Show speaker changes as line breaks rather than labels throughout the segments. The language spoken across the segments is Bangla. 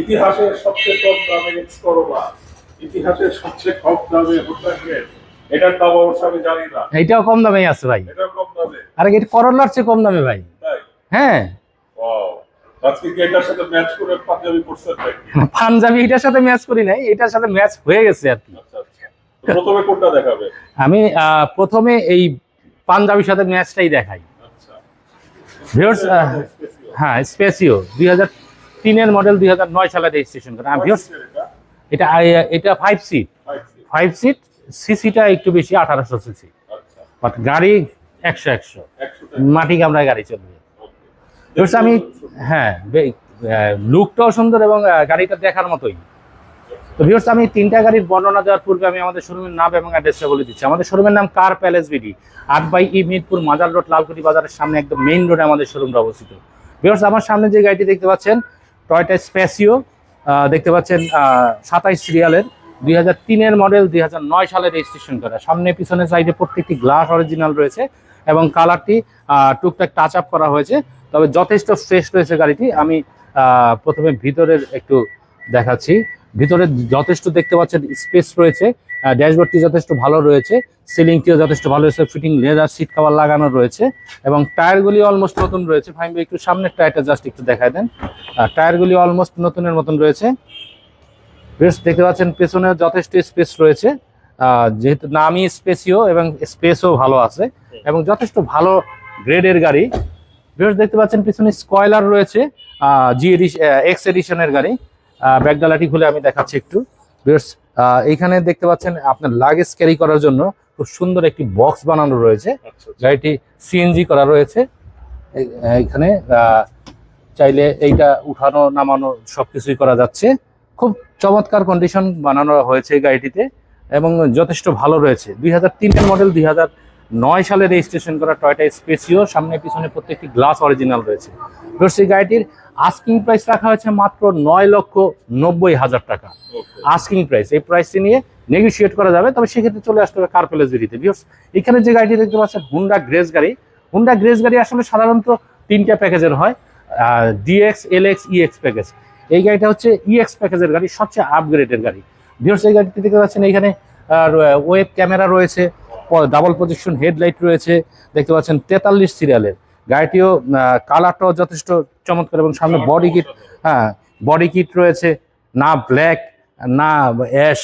ইতিহাসের সবচেয়ে কম দামে ইতিহাসের সবচেয়ে কম দামে হোন্ডা এটার দাম অবশ্য আমি জানি না।
এইটাও কম দামেই আছে ভাই।
এটা কম দামে।
আর এটা করোলার চেয়ে কম দামে ভাই। হ্যাঁ।
আজকে কি এটার সাথে ম্যাচ করে পাঞ্জাবি
এটার সাথে ম্যাচ করি নাই এটার সাথে ম্যাচ হয়ে গেছে আর কি।
আচ্ছা আচ্ছা। প্রথমে কোনটা দেখাবে?
আমি প্রথমে এই পাঞ্জাবির সাথে ম্যাচটাই দেখাই।
আচ্ছা।
হ্যাঁ স্পেসিও দুই হাজার তিনের মডেল দুই হাজার নয় সালে রেজিস্ট্রেশন করা। এটা? এটা ফাইভ সিট ফাইভ সিট সিসিটা একটু বেশি আঠারোশো সিসি
আচ্ছা।
বাট গাড়ি একশো একশো। মাটি কামড়ায় গাড়ি চলবে। আমি হ্যাঁ লুকটাও সুন্দর এবং গাড়িটা দেখার মতোই। তো ভিউয়ার্স আমি তিনটা গাড়ির বর্ণনা দেওয়ার পূর্বে আমি আমাদের শোরুমের নাম এবং অ্যাড্রেসটা বলে দিচ্ছি। আমাদের শোরুমের নাম কার প্যালেস বিডি আট by E Mirpur Mazar road Lalkuti বাজারের সামনে একদম মেইন রোডে আমাদের শোরুমটা অবস্থিত। ভিউয়ার্স আমার সামনে যে গাড়িটি দেখতে পাচ্ছেন টয়টা স্পেসিও দেখতে পাচ্ছেন সাতাইশ সিরিয়ালের দুই হাজার তিনের মডেল দুই হাজার নয় সালে রেজিস্ট্রেশন করা। সামনে পিছনে সাইডে প্রত্যেকটি গ্লাস অরিজিনাল রয়েছে এবং কালারটি টুকটাক টাচ আপ করা হয়েছে। তবে যথেষ্ট ফ্রেশ রয়েছে গাড়িটি। আমি প্রথমে ভিতরের একটু দেখাচ্ছি। ভিতরে যথেষ্ট দেখতে পাচ্ছেন স্পেস রয়েছে ড্যাশবোর্ডটি যথেষ্ট ভালো রয়েছে সিলিংটিও যথেষ্ট ভালো রয়েছে ফিটিং লেদার সিট কভার লাগানো রয়েছে, এবং টায়ারগুলি অলমোস্ট নতুন রয়েছে। ভাই, একটু সামনের টায়ারটা জাস্ট একটু দেখায় দেন। টায়ারগুলি অলমোস্ট নতুনের মতন রয়েছে। বেশ, দেখতে পাচ্ছেন পেছনেও যথেষ্ট স্পেস রয়েছে। যেহেতু নামই স্পেসিও এবং স্পেসও ভালো আছে, এবং যথেষ্ট ভালো গ্রেডের গাড়ি। বেশ, দেখতে পাচ্ছেন পিছনে স্কয়লার রয়েছে জি এডিশ এক্স এডিশনের গাড়ি। ব্যাগডালাটি খুলে আমি দেখাচ্ছি একটু। বেশ এইখানে দেখতে পাচ্ছেন আপনার লাগেজ ক্যারি করার জন্য খুব সুন্দর একটি বক্স বানানো রয়েছে।
আচ্ছা
গাড়িটি সিএনজি করা রয়েছে। এখানে চাইলে এইটা উঠানো নামানো সবকিছুই করা যাচ্ছে। খুব চমৎকার কন্ডিশন বানানো হয়েছে গাড়িটিতে এবং যথেষ্ট ভালো রয়েছে। দুই হাজার তিনের মডেল দুই হাজার নয় সালে রেজিস্ট্রেশন করা টয়টা স্পেসিও সামনে পিছনে প্রত্যেকটি গ্লাস অরিজিনাল রয়েছে। সেই গাড়িটির আস্কিং প্রাইস রাখা হয়েছে মাত্র নয় লক্ষ নব্বই হাজার টাকা। আস্কিং প্রাইস এই প্রাইসটি নিয়ে নেগোশিয়েট করা যাবে তবে সেক্ষেত্রে চলে আসতে হবে কার প্যালেস বিডিতে ভিউর্স এখানে যে গাড়িটি দেখতে পাচ্ছেন হুন্ডা গ্রেস গাড়ি। হুন্ডা গ্রেস গাড়ি আসলে সাধারণত তিনটা প্যাকেজের হয় ডিএক্স এলএক্স ইএক্স প্যাকেজ এই গাড়িটা হচ্ছে ইএক্স প্যাকেজের গাড়ি সবচেয়ে আপগ্রেডের গাড়ি। ভিউর্স এই গাড়িটি দেখতে পাচ্ছেন এখানে ওয়েব ক্যামেরা রয়েছে ডাবল পজিশন হেডলাইট রয়েছে, দেখতে পাচ্ছেন তেতাল্লিশ সিরিয়ালের গাড়িটিও কালারটাও যথেষ্ট চমৎকার এবং সামনে বডি কিট হ্যাঁ বডি কিট রয়েছে, না ব্ল্যাক না অ্যাশ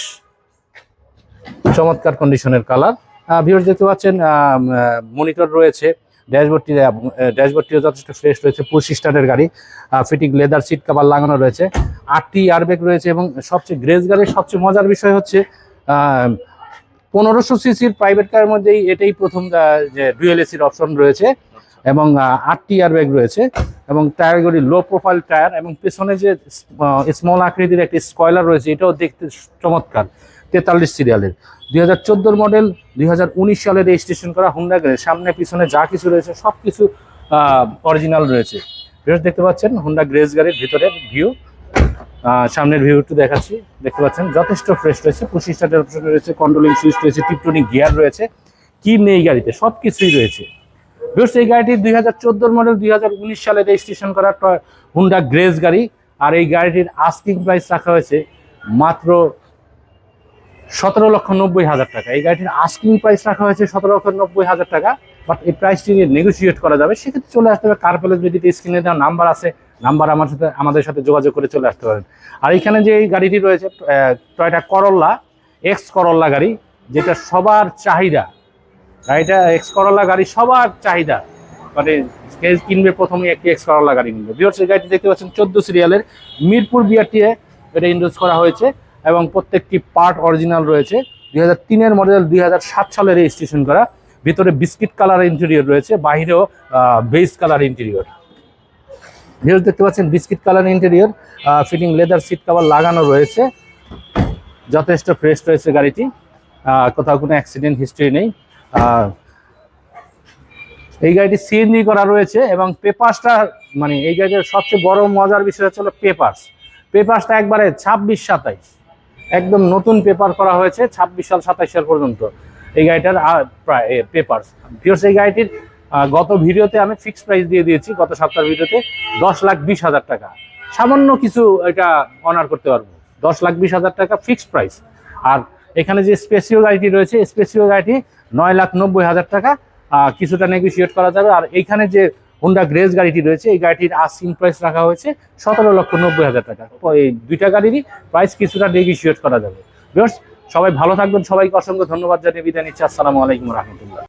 চমৎকার কন্ডিশনের কালার ভিউয়ার্স দেখতে পাচ্ছেন মনিটর রয়েছে ড্যাশবোর্ডটি ড্যাশবোর্ডটিও যথেষ্ট ফ্রেশ রয়েছে পঁচিশ স্টারের গাড়ি ফিটিং লেদার সিট কাভার লাগানো রয়েছে। আটটি এয়ারব্যাগ রয়েছে এবং সবচেয়ে গ্রেস গাড়ির সবচেয়ে মজার বিষয় হচ্ছে পনেরোশো সিসির প্রাইভেট কারের মধ্যেই এটাই প্রথম যে ডুয়েল এসির অপশন রয়েছে এবং আটটি এয়ারব্যাগ রয়েছে এবং টায়ারগুলি লো প্রোফাইল টায়ার এবং পেছনে যে স্মল আকৃতির একটি স্কয়লার রয়েছে, এটাও দেখতে চমৎকার, তেতাল্লিশ সিরিয়ালের দুই হাজার মডেল দুই হাজার উনিশ সালে রেজিস্ট্রেশন করা হুন্ডা গাড়ি সামনে পিছনে যা কিছু রয়েছে সব কিছু অরিজিনাল রয়েছে। দেখতে পাচ্ছেন হুন্ডা গ্রেস গাড়ির ভিতরের ভিউ সামনের ভিউ একটু দেখাচ্ছি। দেখতে পাচ্ছেন, যথেষ্ট ফ্রেশ রয়েছে, পঁচিশ স্টার্টের অপশন রয়েছে কন্ট্রোলিং সুইচ রয়েছে, টিপটনিক গিয়ার রয়েছে। কি নেই গাড়িতে? সব কিছুই রয়েছে। বেশ এই গাড়িটি দুই হাজার চোদ্দোর মডেল দুই হাজার উনিশ সালে রেজিস্ট্রেশন করা হুন্ডা গ্রেস গাড়ি। আর এই গাড়িটির আস্কিং প্রাইস রাখা হয়েছে মাত্র সতেরো লক্ষ নব্বই হাজার টাকা। এই গাড়িটির আস্কিং প্রাইস রাখা হয়েছে সতেরো লক্ষ নব্বই হাজার টাকা। বাট এই প্রাইসটি নিয়ে নেগোসিয়েট করা যাবে। সেক্ষেত্রে চলে আসতে হবে কার বিডিতে স্ক্রিনে দেওয়া নাম্বার আছে। নাম্বার আমার সাথে, আমাদের সাথে যোগাযোগ করে চলে আসতে পারেন। আর এখানে যে এই গাড়িটি রয়েছে টয়টা করল্লা এক্স করল্লা গাড়ি, যেটা সবার চাহিদা। গাড়িটা এক্স করল্লা গাড়ি সবার চাহিদা। মানে কে কিনবে প্রথমে একটি এক্স করল্লা গাড়ি কিনবে। বিয়ার্স এই গাড়িটি দেখতে পাচ্ছেন চোদ্দ সিরিয়ালের মিরপুর বিআরটিএ এটা ইন্ডোজ করা হয়েছে এবং প্রত্যেকটি পার্ট অরিজিনাল রয়েছে। দুই হাজার তিনের মডেল দুই হাজার সাত সালে রেজিস্ট্রেশন করা। ভিতরে বিস্কিট কালার ইন্টেরিয়র রয়েছে, বাহিরেও বেস কালার ইন্টেরিয়র ভিউজ দেখতে পাচ্ছেন biscuit colour interior fitting leather seat cover লাগানো রয়েছে। যথেষ্ট ফ্রেশ রয়েছে গাড়িটি। কোথাও কোনো অ্যাক্সিডেন্ট হিস্ট্রি নেই। এই গাড়িটি সিএনজি করা রয়েছে এবং পেপারসটা মানে এই গাড়ির সবচেয়ে বড় মজার বিষয় হচ্ছে হলো পেপারস। পেপারসটা একবারে ছাব্বিশ সাতাইশ। একদম নতুন পেপার করা হয়েছে ছাব্বিশ সাল সাতাইশ সাল পর্যন্ত। এই গাড়িটার প্রায় পেপারস। ভিউর্স এই গাড়িটির গত ভিডিওতে আমি ফিক্সড প্রাইস দিয়ে দিয়েছি গত সপ্তাহের ভিডিওতে দশ লাখ বিশ হাজার টাকা। সামান্য কিছু এটা অনার করতে পারব। দশ লাখ বিশ হাজার টাকা ফিক্সড প্রাইস আর এখানে যে স্পেসিও গাড়িটি রয়েছে স্পেসিও গাড়িটি নয় লাখ নব্বই হাজার টাকা কিছুটা নেগোসিয়েট করা যাবে। আর এইখানে যে হুন্ডা গ্রেজ গাড়িটি রয়েছে এই গাড়িটির আস্কিং প্রাইস রাখা হয়েছে সতেরো লক্ষ নব্বই হাজার টাকা। এই দুইটা গাড়িরই প্রাইস কিছুটা নেগোসিয়েট করা যাবে। Viewers, সবাই ভালো থাকবেন। সবাইকে অসংখ্য ধন্যবাদ। জানিয়ে বিদায় নিচ্ছি। আসসালামু আলাইকুম রহমতুল্লাহ।